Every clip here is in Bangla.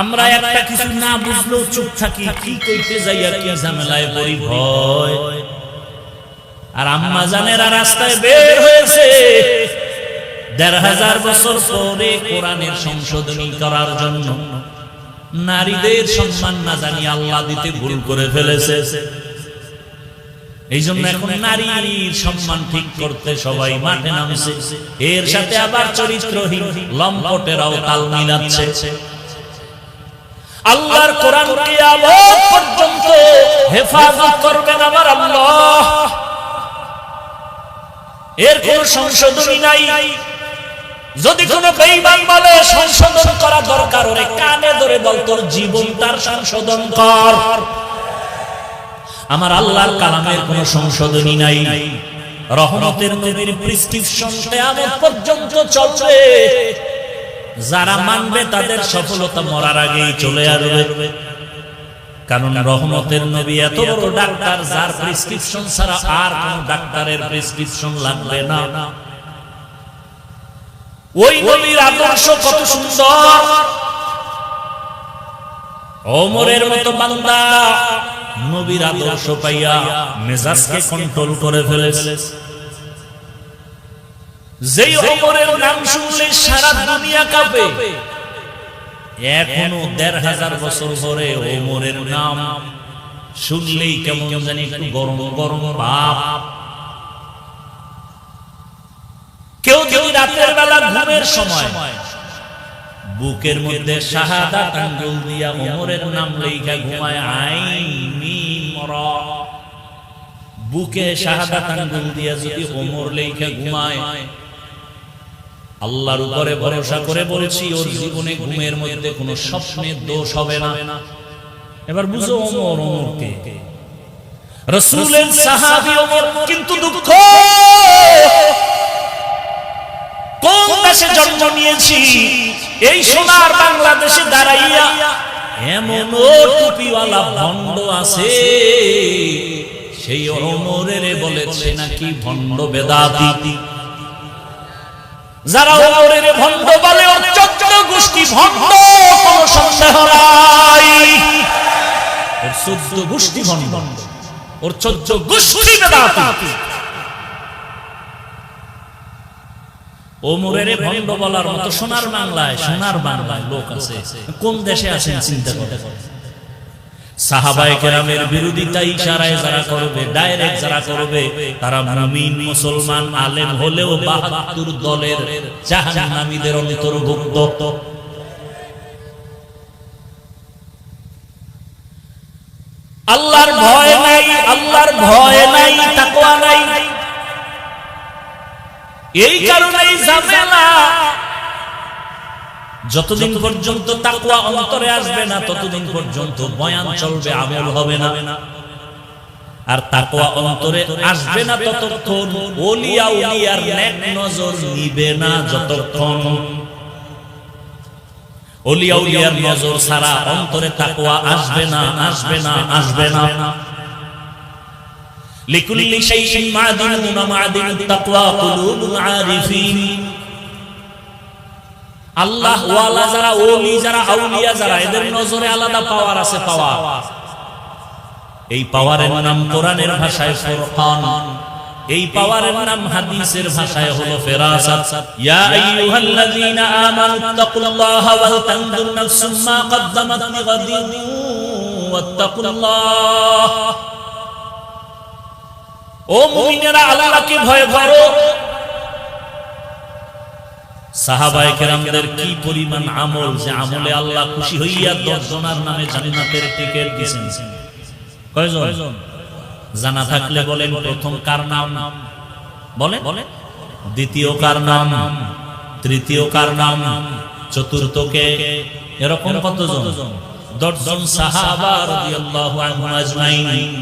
আমরা একটা কিছু না বুঝলেও চুপ থাকি, কি কইতে যাইয়া কি ঝামেলায় পড়ি ভয়। আর আম্মা জানেরা রাস্তায় বের হয়েছে। দেড় হাজার বছর পরে কোরআনের সংশোধনী করার জন্য নারীদের সম্মান না জানি আল্লাহ দিতে ভুল করে ফেলেছে। এই জন্য এখন নারীর সম্মান ঠিক করতে সবাই মাঠে নামছে। এর সাথে আবার চরিত্রহীন লম্পটেরাও তাল মিলাচ্ছে। আল্লাহর কোরআন কিয়ামত পর্যন্ত হেফাজত করবেন আমার আল্লাহ। এর কোন সংশোধনী নাই। যদি কোনো বেঈমান বলে, সংশোধন করা দরকার, ওরে কানে ধরে বল, তোর জীবন তার সংশোধন কর। আমার আল্লাহর কালামের কোনো সংশোধনী নাই। রহমতের নবীর প্রেসক্রিপশন কিয়ামত পর্যন্ত চলবে। যারা মানবে তাদের সফলতা মরার আগেই চলে আসবে। কারণ রহমতের নবী এত বড় ডাক্তার, যার প্রেসক্রিপশন ছাড়া আর কোন ডাক্তারের প্রেসক্রিপশন লাগবে না। ওই নবীর আদর্শ কত সুন্দর। ওমরের মতো বান্দা নবীর আদর্শ পাইয়া মেজাজকে কন্ট্রোল করে ফেলেছে। যেই ওমরের নাম শুনলে সারা দুনিয়া কাঁপে। এখনও দেড় হাজার বছর ওমরের নাম শুনলেই কেমন জানি একটু গরম গরম ভাব। কেউ যদি রাতের বেলা ঘুমের সময় বুকের মধ্যে শাহাদা আঙ্গুল দিয়া ওমরের নাম লেখা ঘুমায় আইনি মর। বুকে শাহাদা আঙ্গুল দিয়া যদি ওমর লেখা ঘুমায় আল্লাহর উপরে ভরসা করে বলেছি, ওর জীবনে ঘুমের মধ্যে কোনো স্বপ্নের দোষ হবে না। এবার বুঝো ওমর ওমরকে। রসুলের সাহাবী ওমর কিন্তু দুঃখ। কোন দেশে জন্ম নিয়েছি? এই সোনার বাংলাদেশে দাঁড়াইয়া এমন টুপিওয়ালা ভণ্ড আছে। সেই ওমরের বলেছে নাকি ভণ্ড বেদাতি। যারা ওমরের ভণ্ড বলে ওর গোষ্ঠী কোনো সন্দেহ নাই। ওর চোদ্দ গোষ্ঠী ওর চোদ্দ গোষ্ঠী ওমরের ভণ্ড বলার মতো সোনার বাংলায় সোনার বাংলায় লোক আছে। কোন দেশে আছেন, চিন্তা করে। সাহাবায়ে কেরামের বিরোধিতা ইশারায় যারা করবে ডাইরেক্ট যারা করবে তারা মুমিন মুসলমান আলেম হলেও বাহাত্তর দলের জাহান্নামীদের অন্তর্ভুক্ত। আল্লাহর ভয় নাই আল্লাহর ভয় নাই তাকওয়া নাই। এই কারণেই ঝামেলা যতদিন পর্যন্ত তাকুয়া অন্তরে আসবে না, ততদিন পর্যন্ত বয়ান চলবে, আমল হবে না। আর তাকুয়া অন্তরে আসবে না ততক্ষণ ওলিয়া উলিয়ার নেক নজর নিবে না যতক্ষণ। ওলিয়া উলিয়ার নজর সারা অন্তরে তাকুয়া আসবে না আসবে না আসবে না। লিকুল্লি শাইইন মাদিনুন মাদিনুত তাকওয়া কুলুবুল আরিফিন। আল্লাহ ওয়ালা যারা ওলি যারা আউলিয়া যারা এদের নজরে আলাদা পাওয়ার আছে পাওয়ার এই পাওয়ারের নাম কোরআনের ভাষায় ফুরকান। এই পাওয়ারের নাম হাদিসের ভাষায় হলো ফেরাসাত। ইয়া আইয়ুহাল্লাযীনা আমানু তাকুল্লাহা ওয়াল তানজুর নাফসুম মা কদ্দামাত লিগাদিন ওয়াত্তাকুল্লাহ। ও মুমিনেরা আল্লাহকে ভয় করো। সাহাবায়ে কেরামদের কি পরিমাণ আমল যে আমলে আল্লাহ খুশি হইয়া দশ জনার নামে জান্নাতের টিকিট দিয়েছেন কয়জন? জানা থাকলে বলেন, প্রথম কার নাম? বলে বলে দ্বিতীয় কার নাম? তৃতীয় কার নাম? চতুর্থ কে এরকম কতজন? দশজন সাহাবা রাদিয়াল্লাহু আনহুম আজমাইন।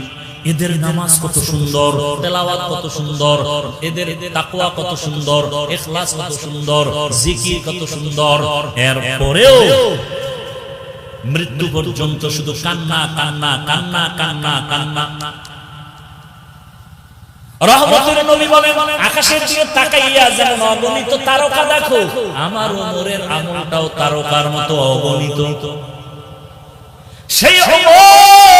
এদের নামাজ কত সুন্দর, তেলাওয়াত কত সুন্দর, এদের তাকওয়া কত সুন্দর, ইখলাস কত সুন্দর, জিকির কত সুন্দর। এর পরেও মৃত্যু পর্যন্ত শুধু কান্না কান্না কান্না কান্না কান্না। আমার তারকার মতো অগণিত। সেই ওমর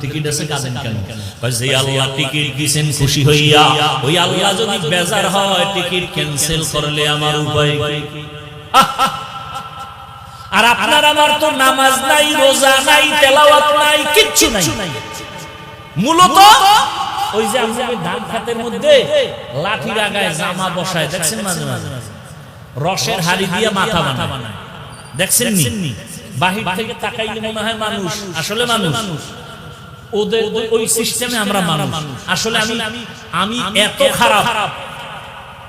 টিকিট আছে, কাঁদেন কেন? উপায় আর আপনার নামাজ নাই, রোজা নাই, তেলাওয়াত নাই, কিচ্ছু নাই। মূলত ওই যে আমরা ধান খাতের মধ্যে লাঠি লাগায় জামা বসায়, দেখছেন মাঝে মাঝে? রসের হাড়ি দিয়ে মাথা বানায়। দেখছেন নি বাহির থেকে তাকাইলে মনে হয় মানুষ। আসলে মানুষ। ওদের ওই- সিস্টেমে আমরা মানুষ। আসলে আমি আমি এত খারাপ।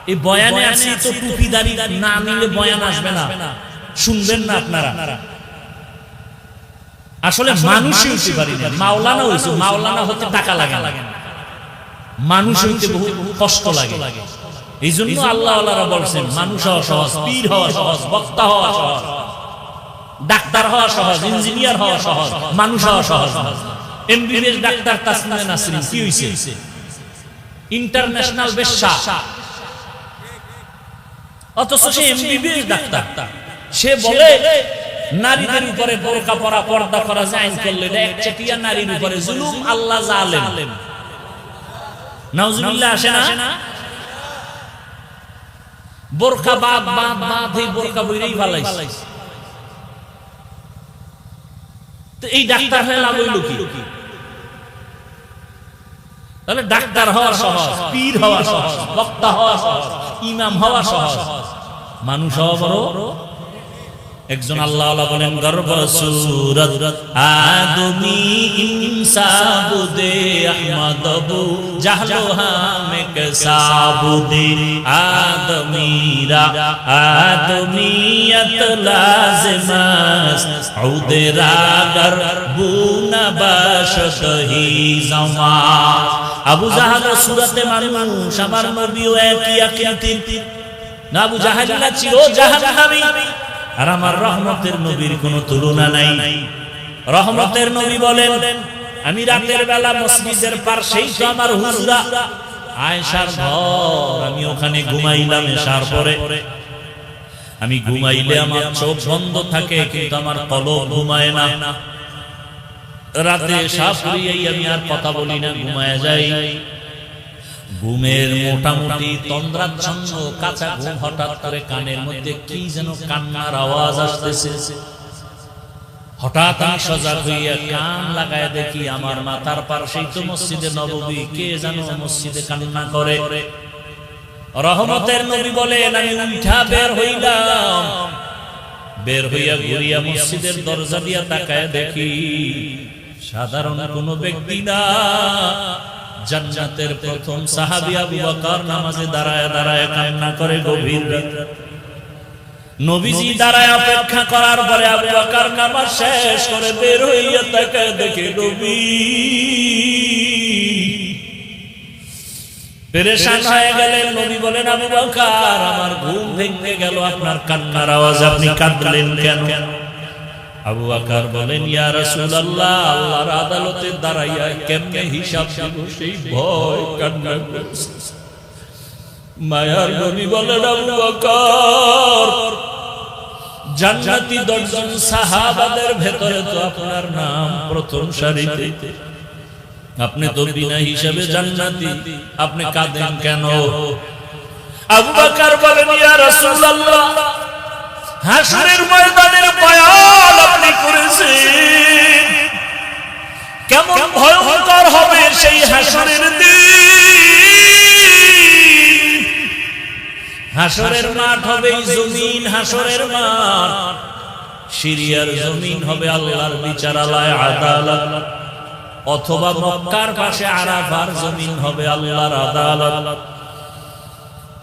এই বয়ানে আছি তো টুপিদারি না নিলে বয়ান আসবে না। শুনবেন না আপনারা। আসলে মানুষই হইতে পারি না। মাওলানা হইছে মাওলানা হতে টাকা লাগে না। মানুষ হইতে বহু কষ্ট লাগে। এই জন্য আল্লাহ বলছেন মানুষ হওয়া সহজ পীর হওয়া সহজ বক্তা হওয়া সহজ। ডাক্তার হওয়া সহজ, ইঞ্জিনিয়ার হওয়া সহজ, মানুষ হওয়া সহজ। এমবিবিএস ডাক্তার তাসমিয়া নাসরিন, কি হইছে? ইন্টারন্যাশনাল বেশ্যা। অথচ সে এমবিবিএস ডাক্তার। সে বলে, নারীদের উপরে বোরকা পরা, পর্দা করা যায় করলে এটা একচেটিয়া নারীর উপরে জুলুম, আল্লাহ জালেম। নাউজুবিল্লাহ আসে না? বোরকা বাদ বাদ এই বোরকা বইরেই ভালাইছে তো এই ডাক্তার হয়ে লাভ হইল কি? তাহলে ডাক্তার হওয়া সহজ, পীর হওয়া সহজ, বক্তা হওয়া সহজ, ইমাম হওয়া সহজ। মানুষ হওয়া বড় একজন আল্লাহ বলেন গর্ব সুরত আদমি ইনসাবুদে আহমদবু জাহলো হামেক সাবুদে আদমিরা আদমিয়ত লাজমাস উদে রাগর বুনা বাশহি জামা আবু জাহাল সুরতে মানুষ আমার নবীও একই আকৃতির। না, আবু জাহালিলা ছিল জাহান্নামী আর আমার রহমতের নবীর কোনো তুলনা নাই। রহমতের নবী বলেন, আমি রাতের বেলা মসজিদের পার্শ্বেই তো আমার হুজরা। আয়েশার ঘর, আমি ওখানে ঘুমাইলাম এসার পরে। আমি ঘুমাইলে আমার চোখ বন্ধ থাকে, কিন্তু আমার কলব ঘুমায় না। রাতে সাপ আমি আর কথা বলি না, ঘুমায় যাই। ঘুমের মোটামুটি তন্দ্রাচ্ছন্ন কাঁচা ঘুম হঠাৎ করে কানের মধ্যে কি যেন কান্নার আওয়াজ আসতেছে। হঠাৎ আমি সজাগ হইয়া কান লাগায় দেখি আমার মাথার পাশেই তো মসজিদে নববী কে যেন মসজিদে কান্না করে। রহমতের নবী বলেন, আমি উঠা বের হইলাম। বের হইয়া ঘুরিয়া মসজিদের দরজা দিয়া তাকায় দেখি, সাধারণ কোনো ব্যক্তি না। জান্নাতের প্রথম সাহাবী আবু বকর নামাজে দাঁড়ায় দাঁড়ায় কান্না করে গভীর রাতে। নবীজি দাঁড়ায় অপেক্ষা করার পরে আবু বকর নামাজ শেষ করে বের হইয়া তাকায় দেখে, নবী! পেরেশান হয়ে গেলেন। নবী বলেন, আবু বকর, আমার ঘুম ভেঙে গেল। আপনার কান্নার আওয়াজ আপনি কাঁদলেন কেন? আবু আকার বলেন ইয়া রাসূলুল্লাহ আল্লাহর আদালতে দাঁড়াইয়া কেমনে হিসাব দিব সেই ভয় কান্না করছে? মায়ার নবী বলেন আবু আকার জান্নাতি দশজন সাহাবাদের ভেতরে তো আপনার নাম প্রথম সারিতে। আপনি তো বিনা হিসাবে জান্নাতি। আপনি কাঁদেন কেন? আবু বকর বলেন ইয়া রাসূলুল্লাহ হাসরের ময়দানের বয়ান আপনি করেছেন। কেমন ভয়ঙ্কর হবে সেই হাসরের দিন। হাসরের মাঠ হবে জমিন হাসরের মাঠ। সিরিয়ার জমিন হবে আল্লাহর বিচারালয় আদালত। অথবা মক্কার পাশে আরাফার জমিন হবে আল্লাহর আদালত।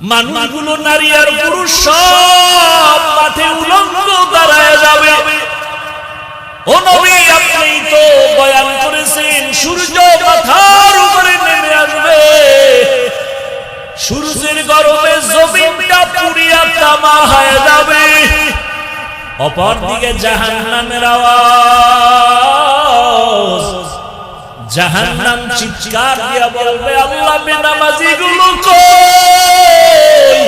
মানুষগুলো নারী আর পুরুষ সব মাঠে উলঙ্গ দাঁড়ায় যাবে। ও নবী, আপনি তো বয়ান করেছেন, সূর্য মাথার উপরে নেমে আসবে। সূর্যের গরমে জমিনটা পুড়িয়া তামা হয়ে যাবে। অপর দিকে জাহান্নামের আওয়াজ। জাহান্নাম চিৎকার দিয়া বলবে, আল্লাহ বেনামাজি গুলো কই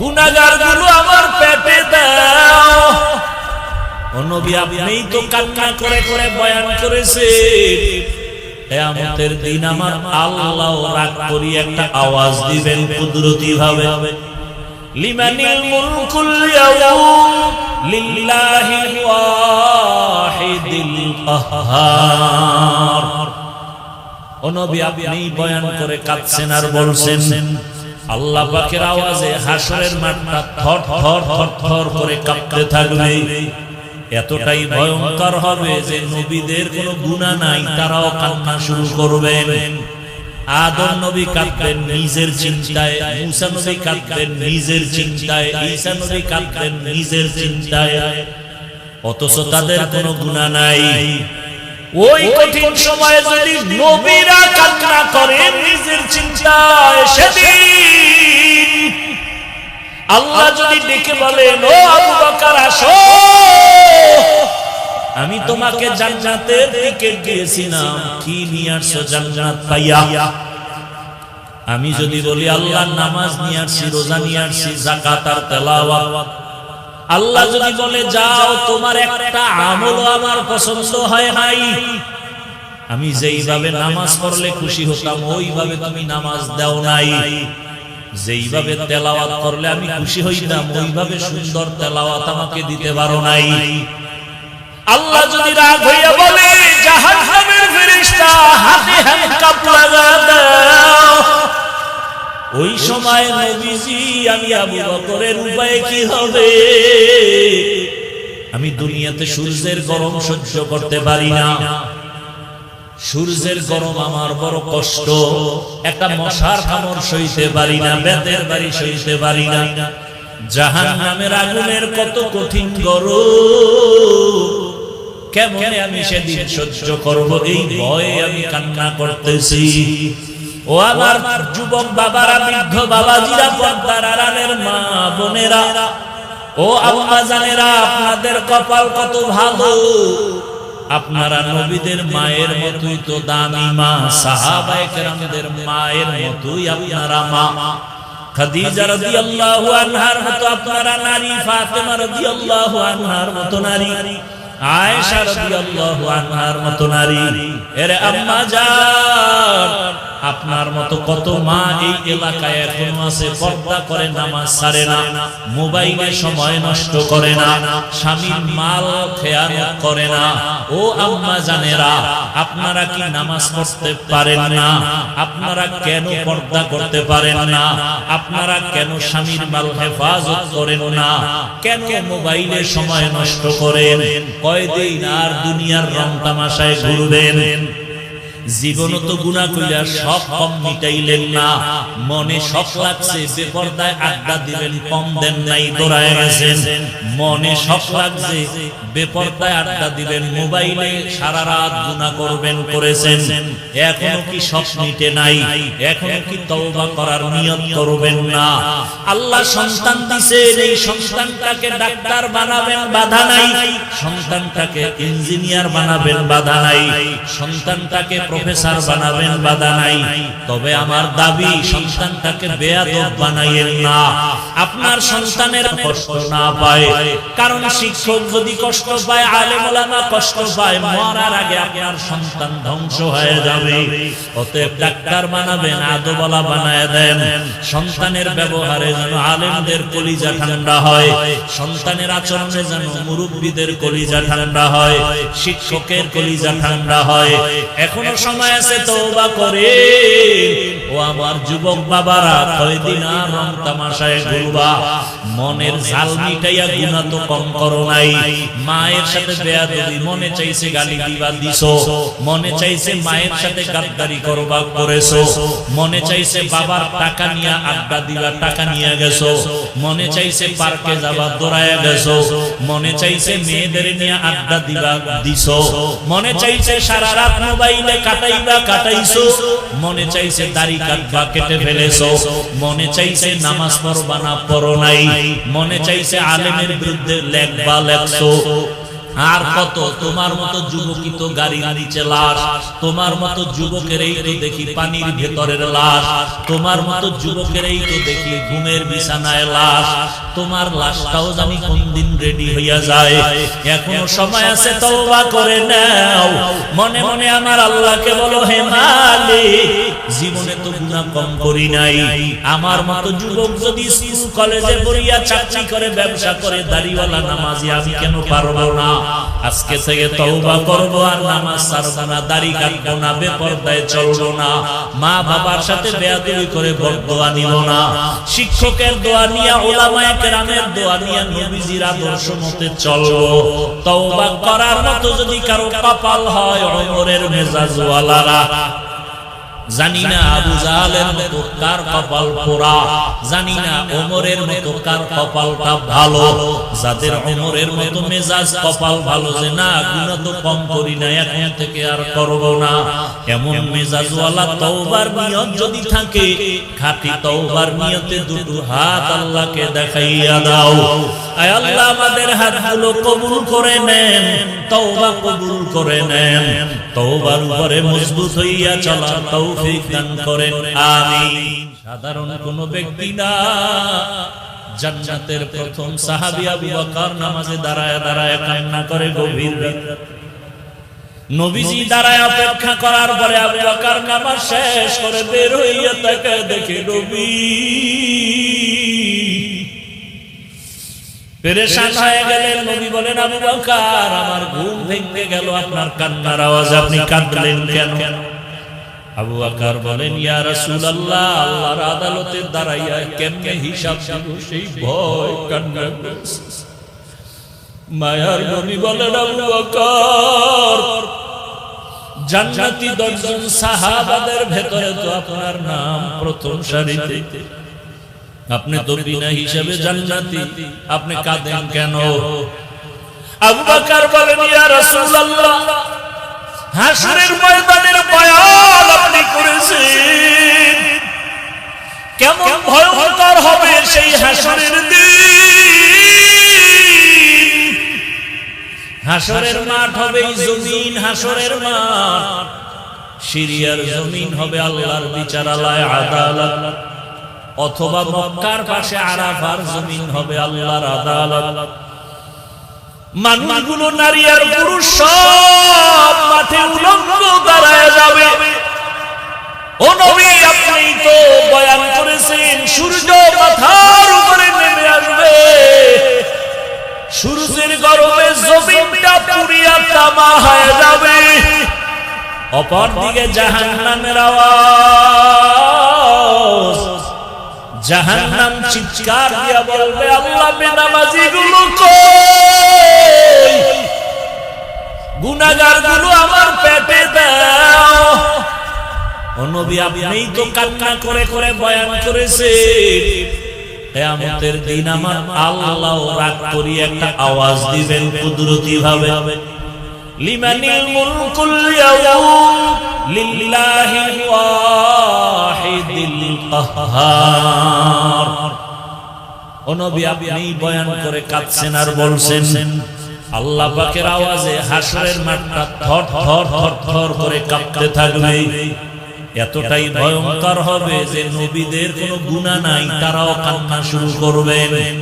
গুনাহগারগুলো আমার পেটে দাও। নবী, আপনিই তো কান্না করে করে বয়ান করেছে। কিয়ামতের দিন আমার আল্লাহ রাগ করি একটা আওয়াজ দিবেন কুদরতি ভাবে লিমানিল মুলকুল ইয়াউম লিল্লাহিল ওয়াহিদিল কাহ্হার ও নবী আপনি বয়ান করে কাঁদছেন আর বলছেন আল্লাহ পাকের আওয়াজে হাসরের মাঠটা থর থর থর থর করে কাঁপতে থাকবে। এতটাই ভয়ঙ্কর হবে যে নবীদের কোনো গুনাহ নাই, তারাও কান্না শুরু করবেন। আদম নবী কাঁদবেন নিজের চিন্তায়, মুসা নবী কাঁদবেন নিজের চিন্তায়, ঈসা নবী কাঁদবেন নিজের চিন্তায়। অথচ তাদের কোনো গুনাহ নাই। ওই কঠিন সময়ে যদি নবীরা কান্না করেন নিজের চিন্তায় সেদিন আল্লাহ যদি ডেকে বলেন, ও আবু বকর, আসো। আমি তোমাকে জান্নাতের দিকে দিয়েছিলাম কি নিয়ে আসছো জান্নাত পাইয়া? আমি যদি বলি, আল্লাহ নামাজ নিয়ে আসছি, রোজা নিয়ে আসছি জাকাত আর তেলাওয়াত। আল্লাহ যদি বলে যাও তোমার একটা আমলও আমার পছন্দ হয় নাই। আমি যেইভাবে নামাজ পড়লে খুশি হতাম ওইভাবে তুমি নামাজ দাও নাই। যেইভাবে তেলাওয়াত করলে আমি খুশি হইতাম ওইভাবে সুন্দর তেলাওয়াত আমাকে দিতে পারো নাই। আল্লাহ যদি রাগ হইয়া বলে জাহান্নামের ফেরেশতা হাতে হ্যান্ডকাপ লাগা দাও। ওই সময় নবীজি আমি আবু বকরের উপায় কি হবে? আমি দুনিয়াতে সূর্যের গরম সহ্য করতে পারি না। সূর্যের গরম আমার বড় কষ্ট। একটা মশার কামড় সইতে পারি না, বেতের বাড়ি সইতে পারি না। জাহান নামের আগুনের কত কঠিন গরম। কেমন আমি সেদিন সহ্য করব? এই ভয়ে আমি কান্না করতেছি। ও আমার যুবক বাবারা, বৃদ্ধ বাবাজিরা, পর্দার আড়ালের মা বোনেরা, ও আম্মা জানেরা, আপনাদের কপাল কত ভালো? আপনারা নবীদের মায়ের মতোই তো দামি মা, সাহাবায়ে মায়ের মতোই আপনারা মা। খাদিজা রাদিয়াল্লাহু আনহার মতো আপনারা নারী, ফাতেমা রাদিয়াল্লাহু আনহার মতো নারী, আয়েশা রাদিয়াল্লাহু আনহার মতো নারী। এর আম্মা জান আপনার মতো কত মা এই এলাকায় এখনও আছে, পর্দা করে, নামাজ ছাড়ে না, মোবাইলে সময় নষ্ট করে না, স্বামীর মাল খেয়ানত করে না। ও আম্মা জানেরা, আপনারা কি নামাজ পড়তে পারেন না? আপনারা কেন পর্দা করতে পারেন না? আপনারা কেন স্বামীর মাল হেফাজত করেন না? কেন মোবাইলে সময় নষ্ট করেন? কয়দিন আর দুনিয়ার রং তামাশায় ঘুরবেন? জীবন তো গুণা সব কম মিটাইলেন না। মনে শখ লাগছে বেপরদায় আড্ডা দিলেন কম দেন নাই দৌড়ায় গেছেন। মনে শখ লাগছে বেপরদায় আড্ডা দিলেন মোবাইলে সারা রাত গুণা করবেন করেছেন। এখনও কি মিটে নাই? এখনও কি তওবা করার নিয়ত করবেন না? আল্লাহ সন্তান দিছেন এই সন্তানটাকে ডাক্তার বানাবেন বাধা নাই। সন্তানটাকে ইঞ্জিনিয়ার বানাবেন বাধা নাই। সন্তানটাকে প্রফেসর বানাবেন বাধা নাই। তবে আমার দাবি, সন্তানটাকে বেয়াদব বানাইয়েন না। আপনার সন্তানের কষ্ট না পায়। কারণ শিক্ষক যদি কষ্ট পায়, আলেম ওলামা কষ্ট পায়, মরার আগে আপনার সন্তান ধ্বংস হয়ে যাবে। অতএব ডাক্তার বানাবেন আদবলা বানায় দেন। সন্তানের ব্যবহারে যেন আলেমদের কলিজা ঠান্ডা হয়। সন্তানের আচরণে যেন মুরব্বীদের কলিজা ঠান্ডা হয়। শিক্ষকের কলিজা ঠান্ডা হয়। এখনও সময় আছে, তওবা করে ও আমার যুবক বাবারা, কয়দিন আর রং তামাশায় ঘুরবা? মনের ঝাল মিটাইয়া গুনাহ তো কম করো নাই। মায়ের সাথে বেয়াদবি, মনে চাইছে গালি দিবা দিছো। মনে চাইছে মায়ের সাথে গাদ্দারি করবা করেছ। মনে চাইছে বাবার টাকা নিয়ে আড্ডা দিবা, টাকা নিয়ে গেছো। মনে চাইছে পার্কে যাবা দৌড়ায় গেছো। মনে চাইছে মেয়েদের নিয়ে আড্ডা দিবা দিছো। মনে চাইছে সারা রাত মোবাইলে কাটাইবা, কাটাইছো। মনে চাইছে দাড়ি কাটবা, কেটে ফেলেছো। মনে চাইছে নামাজ পড়বা না, পড়ো নাই। মনে চাইছে আলেমের বিরুদ্ধে লেখবা, লেখছো। আর কত? তোমার মতো যুবকই তো গাড়ি নিচে লাশ। তোমার মতো যুবকের এই তো দেখি পানির ভেতরের লাশ। তোমার মতো যুবকের এই তো দেখি ঘুমের বিছানায় লাশ। তোমার লাশটাও জানি কোন দিন রেডি হইয়া যায়। এখনও সময় আছে, তওবা করে নাও। মনে মনে আমার আল্লাহকে বলো, হে মালিক, জীবনে তো গুনাহ কম করি নাই। আমার মতো যুবক যদি স্কুল কলেজে পড়িয়া চাকরি করে, ব্যবসা করে, দাড়িওয়ালা, নামাজি, আমি কেন পারব না? আজকে থেকে তওবা করব আর নামাজ ছাড়বো না, দাড়ি কাটবো না, বেপরদায় চলবো না। মা বাবার সাথে বেয়াদবি করে বদদোয়া নিব না। শিক্ষকের দোয়া নিয়া, ওলামায়ে কেরামের দোয়া নিয়া নবীজির আদর্শ মতে চলবো। তওবা করার মতো যদি কারও কপাল হয় ওমরের মেজাজওয়ালারা জানি না আবু জাহালের মতো কার কপাল পোড়া। জানি না ওমরের মতো কার কপালটা ভালো। যাদের ওমরের মতো মেজাজ কপাল ভালো যে না গুণা তো কম করি না এখন থেকে আর করব না। এমন মেজাজওয়ালা তওবার নিয়ত যদি থাকে খাঁটি তওবার নিয়তে দুটো হাত আল্লাহকে দেখাইয়া দাও। আয় আল্লাহ আমাদের হাতগুলো কবুল করে নেন তওবা কবুল করে নেন। তওবার উপরে মজবুত হইয়া চলা তৌফিক দান করেন। আমিন। সাধারণ কোন ব্যক্তি না। জান্নাতের প্রথম সাহাবী আবু বকর নামাজে দাঁড়ায় দাঁড়ায় কান্না করে গভীর রাতে। নবীজি দাঁড়ায় অপেক্ষা করার পরে আবু বকর নামাজ শেষ করে বের হইয়া তাকে দেখে, নবী আমার ঘুম ভেঙে গেল। আপনার কান্নার আওয়াজ আপনি কাঁদলেন কেন? আবু আকার বলেন, ইয়া রাসূলুল্লাহ, আল্লাহর আদালতে দাঁড়াইয়া কেমনে হিসাব দিব সেই ভয় কান্না। মায়ার নবী বলেন, আবু বকর, জান্নাতি দশজন সাহাবাদের ভেতরে তো আপনার নাম প্রথম সারিতে আপনি তো বিনা হিসাবে জান্নাতি, আপনি কাঁদেন কেন আবু বলেন, ইয়া রাসূলুল্লাহ, হাসরের ময়দানের বয়ান আপনি করেছেন। কেমন ভয়ঙ্কর হবে সেই হাসরের দিন। হাসরের মাঠ হবে জমিন হাসরের মাঠ। সিরিয়ার জমিন হবে আল্লাহর বিচারালয় আদালত। অথবা মক্কার পাশে আরাফার জমিন হবে আল্লাহর আদালত। মানুষগুলো নারী আর পুরুষ সব মাঠে উলঙ্গ দাঁড়ায় যাবে। ও নবী, আপনি তো বয়ান করেছেন, সূর্য মাথার উপরে নেমে আসবে। সূর্যের গরমে জমিনটা পুরিয়া তামা হয়ে যাবে। অপর দিকে জাহান্নামের আওয়াজ। জাহান্নাম চিৎকার দিয়া বলবে, আল্লাহ বেনামাজি গুলো কই? গুনাহগারগুলো আমার পেটে দাও। করে করে বয়ান করেছেন। কিয়ামতের দিন আমার আল্লাহ রাগ করি একটা আওয়াজ দিবেন কুদরতি ভাবে লিমানিল মুলকুল ইয়াউম লিল্লাহিল ওয়াহিদিল কাহ্হার ও নবী আপনি বয়ান করে কাঁদছেন আর বলছেন, আল্লাহ আওয়াজে হাসরের মাঠটা থর থর থর থর করে কাঁপতে থাকবে। এতটাই ভয়ঙ্কর হবে যে নবীদের কোনো গুণা নাই তারাও কান্না শুরু করবেন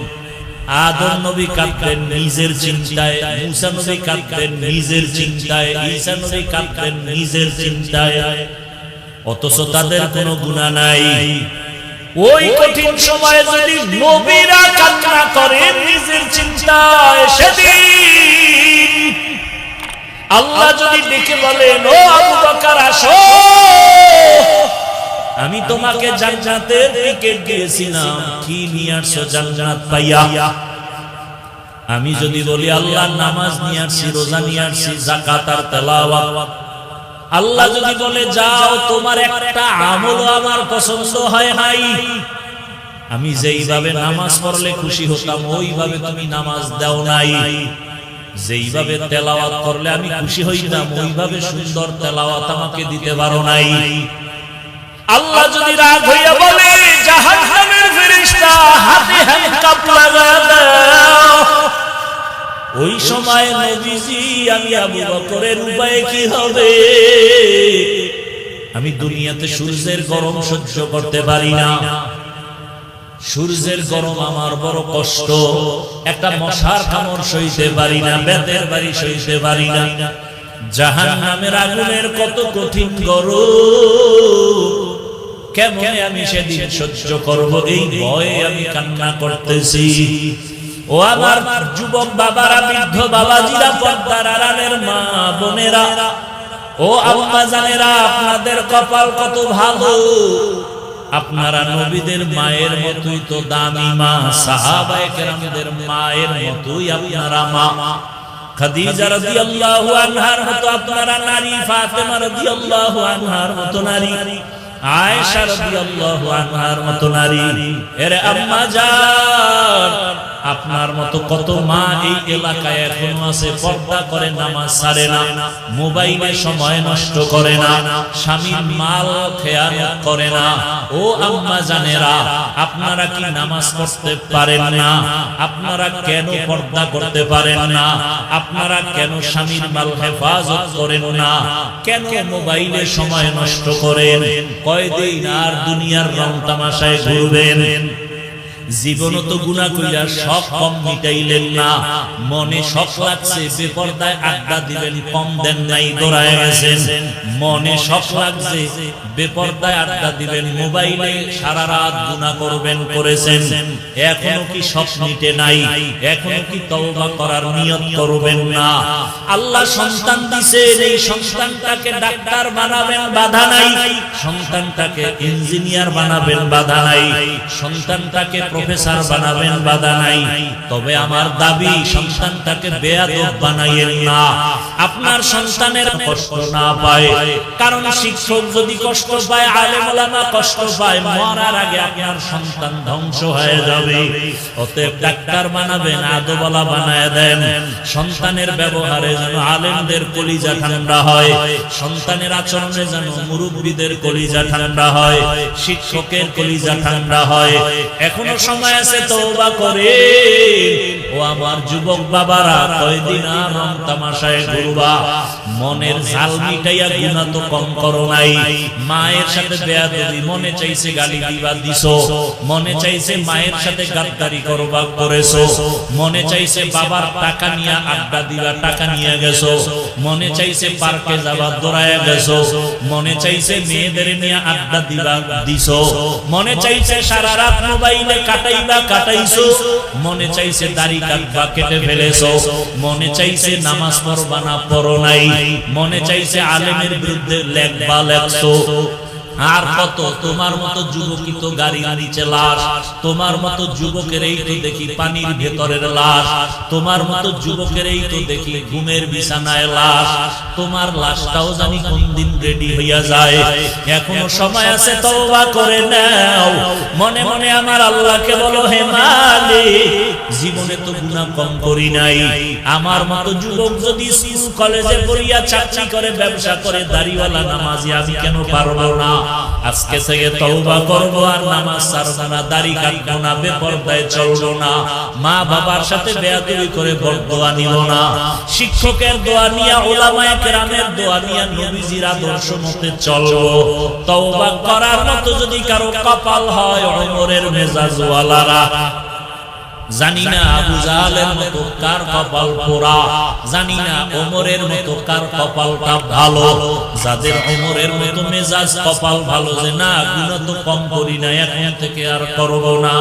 আদম নবী কাঁদতেন নিজের চিন্তায়। মুসা নবী কাঁদতেন নিজের চিন্তায়। ঈসা নবী কাঁদতেন নিজের চিন্তায়। অথচ তাদের কোনো গুণা নাই। ওই কঠিন সময়ে যদি নবীরা কান্না নিজের চিন্তায় সেদিন আল্লাহ যদি ডেকে বলেন ও আবু বকর আসো। আমি তোমাকে জান্নাতের টিকিট দিয়েছিলাম। কি নিয়ে আসছো জান্নাত পাইয়া? আমি যদি বলি, আল্লাহ নামাজ নিয়ে আসছি, রোজা নিয়ে আসছি জাকাত আর তেলাওয়াত। আল্লাহ যদি বলে, যাও, তোমার একটা আমল আমার পছন্দ হয় নাই। আমি যেইভাবে নামাজ পড়লে খুশি হতাম, ওইভাবে তুমি নামাজ দাও নাই। যেইভাবে তেলাওয়াত করলে আমি খুশি হইতাম, ওইভাবে সুন্দর তেলাওয়াত আমাকে দিতে পারো নাই। আল্লাহ যদি রাগ হইয়া বলে, জাহান্নামের ফেরেশতা হাতে হ্যান্ডকাপ লাগায় দাও। ওই সময় নবীজি, আমি আবু বকরের উপায় কি হবে? আমি দুনিয়াতে সূর্যের গরম সহ্য করতে পারি না। সূর্যের গরম আমার বড় কষ্ট। একটা মশার কামড় সইতে পারি না, বেতের বাড়ি সইতে পারি না। জাহান নামের আগুনের কত কঠিন গরম। কেমন আমি সেদিন সহ্য করব? এই ভয়ে আমি কান্না করতেছি। ও আমার যুবক বাবারা, বৃদ্ধ বাবাজিরা, পর্দার আড়ালের মা বোনেরা, ও আম্মা জানেরা, আপনাদের কপাল কত ভালো? আপনারা নবীদের মায়ের মতোই তো দামি মা, সাহাবায়ে মায়ের মতোই আপনারা মা। খাদিজা রাদিয়াল্লাহু আনহার মতো আপনারা নারী, ফাতেমা রাদিয়াল্লাহু আনহার মতো নারী। আয়েশা রাদিয়াল্লাহু আনহার মতো নারী। এরে আম্মা জান। আপনার মতো কত মা এই এলাকায় এখনও আছে। পর্দা করে নামাজ ছাড়ে না। মোবাইলে সময় নষ্ট করে না। স্বামীর মাল খেয়ানত করে না। ও আম্মা জানেরা আপনারা কি নামাজ পড়তে পারেন না? আপনারা কেন পর্দা করতে পারেন না? আপনারা কেন স্বামীর মাল হেফাজত করেন না? কেন মোবাইলে সময় নষ্ট করেন? কয়দিন আর দুনিয়ার রং তামাশায় ঘুরবেন। জীবন তো গুণা কইরা সব কম মিটাইলেন না। মনে শখ লাগছে বেপরদায় আড্ডা দিবেন কম দেন নাই দৌড়ায় গেছেন। মনে শখ লাগছে বেপরদায় আড্ডা দিবেন মোবাইলে সারা রাত গুণা করবেন করেছেন। এখনও কি শখ মিটে নাই? এখনও কি তওবা করার নিয়ত করবেন না? আল্লাহ সন্তান দিছেন এই সন্তানটাকে ডাক্তার বানাবেন বাধা নাই। সন্তানটাকে ইঞ্জিনিয়ার বানাবেন বাধা নাই। সন্তানটাকে প্রফেসর বানাবেন বাধা নাই। তবে আমার দাবি, সন্তানটাকে বেয়াদব বানাইয়েন না। আপনার সন্তানের কষ্ট না পায়। কারণ শিক্ষক যদি কষ্ট পায়, আলেম ওলামা কষ্ট পায়, মরার আগে আপনার সন্তান ধ্বংস হয়ে যাবে। অতএব ডাক্তার বানাবেন আদবলা বানায় দেন। সন্তানের ব্যবহারে যেন আলেমদের কলিজা ঠান্ডা হয়। সন্তানের আচরণে যেন মুরব্বীদের কলিজা ঠান্ডা হয়। শিক্ষকের কলিজা ঠান্ডা হয়। এখনও সময় আছে, তওবা করে। ও আমার যুবক বাবারা, কয়দিন আর রং তামাশায় ঘুরবা? মনের ঝাল মিটাইয়া গুণা তো কম করো নাই। মায়ের সাথে বেয়াদবি, মনে চাইছে গালি দিবা, দিছো। মনে চাইছে মায়ের সাথে গাদ্দারি করবা, করেছ। মনে চাইছে বাবার টাকা নিয়ে আড্ডা দিবা, টাকা নিয়ে গেছো। মনে চাইছে পার্কে যাবা দৌড়ায় গেছো। মনে চাইছে মেয়েদের নিয়ে আড্ডা দিবা, দিছো। মনে চাইছে সারা রাত মোবাইলে কাটাইবা কাটাইছো, মনে চাইছে দাড়ি কাটবা কেটে ফেলেছো, মনে চাইছে নামাজ পড়বা না, পড়ো নাই, মনে চাইছে আলেমের বিরুদ্ধে লেখবা লেখছো আর কত? তোমার মতো যুবকই তো গাড়ি নিচে লাশ। তোমার মতো যুবকের এই তো দেখি পানির ভেতরের লাশ। তোমার মতো যুবকের এই তো দেখি ঘুমের বিছানায় লাশ। তোমার লাশটাও জানি কোন দিন রেডি হইয়া যায়। এখনও সময় আছে, তওবা করে নাও। মনে মনে আমার আল্লাহকে বলো, হে মালিক, জীবনে তো গুনাহ কম করি নাই। আমার মতো যুবক যদি স্কুল, কলেজে পড়িয়া চাকরি করে, ব্যবসা করে, দাড়িওয়ালা, নামাজি, আমি কেন পারব না? আজকে থেকে তওবা করব আর নামাজ ছাড়ব না, দাড়ি কাটবো না, বেপরদায় চলবো না। মা বাবার সাথে বেয়াদবি করে বরদোয়া নিব না। শিক্ষকের দোয়া নিয়া, ওলামায়ে কেরামের দোয়া নিয়া নবীজির আদর্শ মতে চলবো। তওবা করার মতো যদি কারও কপাল হয়, ওমরের মেজাজওয়ালারা জানি না আবু জাহালের মতো কার কপাল পোড়া। জানি না ওমরের মতো কার কপালটা ভালো। যাদের ওমরের মতো মেজাজ কপাল ভালো যে না গুণ তো কম করি না এখন থেকে আর করব না।